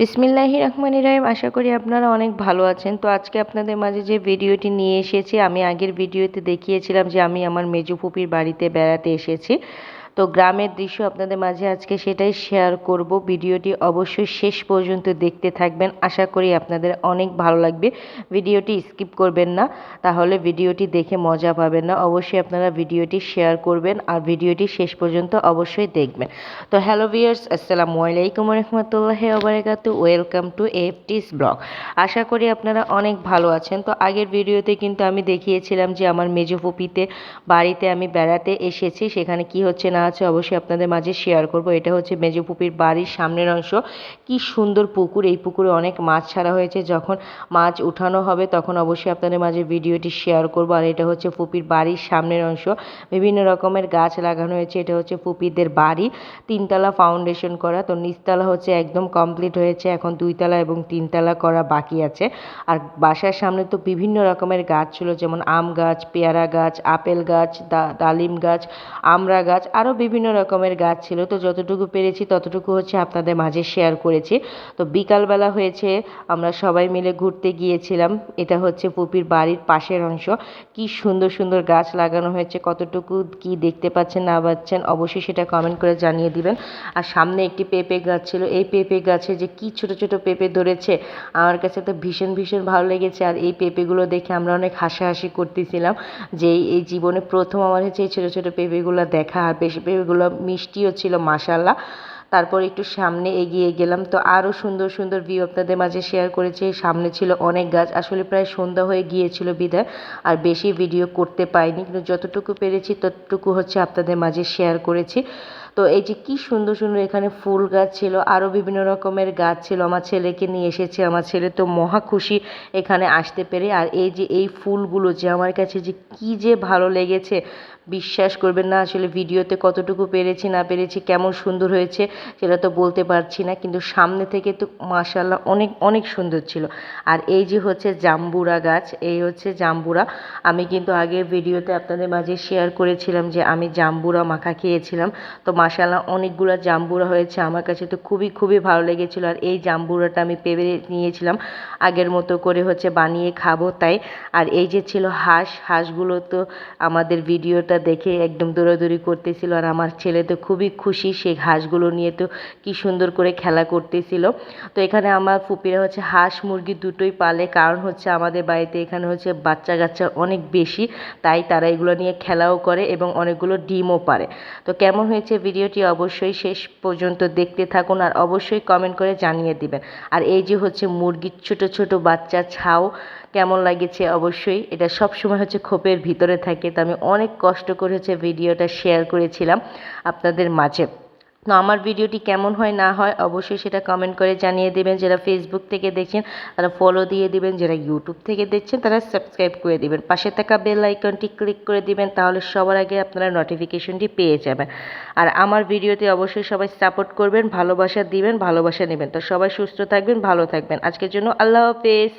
বিসমিল্লাহি রহমান রাহিম, আশা করি আপনারা অনেক ভালো আছেন। তো আজকে আপনাদের মাঝে যে ভিডিওটি নিয়ে এসেছি, আমি আগের ভিডিওতে দেখিয়েছিলাম যে আমি আমার মেজু ফুপির বাড়িতে বেড়াতে এসেছি। তো গ্রামের দৃশ্য আপনাদের মাঝে আজকে সেটাই শেয়ার করব। ভিডিওটি অবশ্যই শেষ পর্যন্ত দেখতে থাকবেন। আশা করি আপনাদের অনেক ভালো লাগবে। ভিডিওটি স্কিপ করবেন না। তাহলে ভিডিওটি দেখে মজা পাবেন না। অবশ্যই আপনারা ভিডিওটি শেয়ার করবেন আর ভিডিওটি শেষ পর্যন্ত অবশ্যই দেখবেন। তো হ্যালো ভিয়ার্স আসসালামু আলাইকুম রহমতুল্লাহ ওবরাকাতু ওয়েলকাম টু এফটিস ব্লগ আশা করি আপনারা অনেক ভালো আছেন। তো আগের ভিডিওতে কিন্তু আমি দেখিয়েছিলাম যে আমার মেজো ফুপিতে বাড়িতে আমি বেড়াতে এসেছি। সেখানে কি হচ্ছে না আছে, অবশ্যই আপনাদের মাঝে শেয়ার করব। এটা হচ্ছে মেজো পুপির বাড়ির সামনের অংশ। কি সুন্দর পুকুর। এই পুকুরে অনেক মাছ ছাড়া হয়েছে। যখন মাছ উঠানো হবে, তখন অবশ্যই আপনাদের মাঝে ভিডিওটি শেয়ার করব। আর এটা হচ্ছে পুপির বাড়ির সামনের অংশ। বিভিন্ন রকমের গাছ লাগানো হয়েছে। এটা হচ্ছে পুপিদের বাড়ি। তিনতলা ফাউন্ডেশন করা। তো নিচতলা হচ্ছে একদম কমপ্লিট হয়েছে। এখন দুইতলা এবং তিনতলা করা বাকি আছে। আর বাসার সামনে তো বিভিন্ন রকমের গাছ ছিল। যেমন আম গাছ, পেয়ারা গাছ, আপেল গাছ ডালিম গাছ, আমড়া গাছ। আরও বিভিন্ন রকমের গাছ ছিল। তো যতটুকু পেরেছি ততটুকু হচ্ছে আপনাদের মাঝে শেয়ার করেছি। তো বিকালবেলা হয়েছে, আমরা সবাই মিলে ঘুরতে গিয়েছিলাম। এটা হচ্ছে পুপির বাড়ির পাশের অংশ। কি সুন্দর সুন্দর গাছ লাগানো হয়েছে। কতটুকু কি দেখতে পাচ্ছেন, না পাচ্ছেন অবশ্যই সেটা কমেন্ট করে জানিয়ে দিবেন। আর সামনে একটি পেঁপে গাছ ছিল। এই পেঁপে গাছে যে কি ছোট ছোট পেঁপে ধরেছে, আমার কাছে তো ভীষণ ভীষণ ভালো লেগেছে। আর এই পেঁপেগুলো দেখে আমরা অনেক হাসাহাসি করতেছিলাম যে এই জীবনে প্রথম আমার হচ্ছে এই ছোটো ছোটো পেঁপেগুলো দেখা। আর বেশি পেঁপেগুলো মিষ্টিও ছিল মাসাল্লাহ তারপর একটু সামনে এগিয়ে গেলাম, তো আরও সুন্দর সুন্দর ভিউ আপনাদের মাঝে শেয়ার করেছি। সামনে ছিল অনেক গাছ, আসলে প্রায় সন্ধ্যা হয়ে গিয়েছিল বিদায়, আর বেশি ভিডিও করতে পাইনি কিন্তু যতটুকু পেরেছি ততটুকু হচ্ছে আপনাদের মাঝে শেয়ার করেছি। তো এই যে কি সুন্দর সুন্দর এখানে ফুল গাছ ছিল আরও বিভিন্ন রকমের গাছ ছিল। আমার ছেলেকে নিয়ে এসেছে, আমার ছেলে তো মহা খুশি এখানে আসতে পেরে। আর এই যে এই ফুলগুলো যে আমার কাছে যে কি যে ভালো লেগেছে, বিশ্বাস করবেন না, আসলে ভিডিওতে কতটুকু পেরেছি, না পেরেছি, কেমন সুন্দর হয়েছে সেটা তো বলতে পারছি না। কিন্তু সামনে থেকে তো মাশাল্লাহ অনেক অনেক সুন্দর ছিল। আর এই যে হচ্ছে জাম্বুরা গাছ, এই হচ্ছে জাম্বুরা। আমি কিন্তু আগে ভিডিওতে আপনাদের মাঝে শেয়ার করেছিলাম যে আমি জাম্বুরা মাখা খেয়েছিলাম। তো মাশাল্লাহ অনেকগুলো জাম্বুরা হয়েছে। আমার কাছে তো খুবই খুবই ভালো লেগেছিলো। আর এই জাম্বুরাটা আমি পেবে নিয়েছিলাম। আগের মতো করে হচ্ছে বানিয়ে খাব তাই। আর এই যে ছিল হাঁস, হাঁসগুলো তো আমাদের ভিডিওটা দেখে একদম দৌড়াদৌড়ি করতেছিল। আর আমার ছেলে তো খুবই খুশি সেই হাঁসগুলো নিয়ে তো কি সুন্দর করে খেলা করতেছিল। তো এখানে আমার ফুপিরা হচ্ছে হাঁস মুরগি দুটোই পালে। কারণ হচ্ছে আমাদের বাড়িতে এখানে হচ্ছে বাচ্চা কাচ্চা অনেক বেশি। তাই তারা এগুলো নিয়ে খেলাও করে এবং অনেকগুলো ডিমও পারে। তো কেমন হয়েছে ভিডিওটি অবশ্যই শেষ পর্যন্ত দেখতে থাকুন আর অবশ্যই কমেন্ট করে জানিয়ে দিবেন। আর এই যে হচ্ছে মুরগির ছোট ছোট বাচ্চা ছাও কেমন লাগেছে অবশ্যই। এটা সব সময় হচ্ছে খোপের ভিতরে থাকে। তো আমি অনেক কষ্ট করে হচ্ছে ভিডিওটা শেয়ার করেছিলাম আপনাদের মাঝে। তো আমার ভিডিওটি কেমন হয়, না হয় অবশ্যই সেটা কমেন্ট করে জানিয়ে দেবেন। যারা ফেসবুক থেকে দেখছেন, তারা ফলো দিয়ে দিবেন। যারা ইউটিউব থেকে দেখছেন, তারা সাবস্ক্রাইব করে দিবেন। পাশে থাকা বেল আইকনটি ক্লিক করে দিবেন, তাহলে সবার আগে আপনারা নোটিফিকেশনটি পেয়ে যাবেন। আর আমার ভিডিওতে অবশ্যই সবাই সাপোর্ট করবেন, ভালোবাসা দিবেন, ভালোবাসা নেবেন। তো সবাই সুস্থ থাকবেন, ভালো থাকবেন। আজকের জন্য আল্লাহ হাফেজ।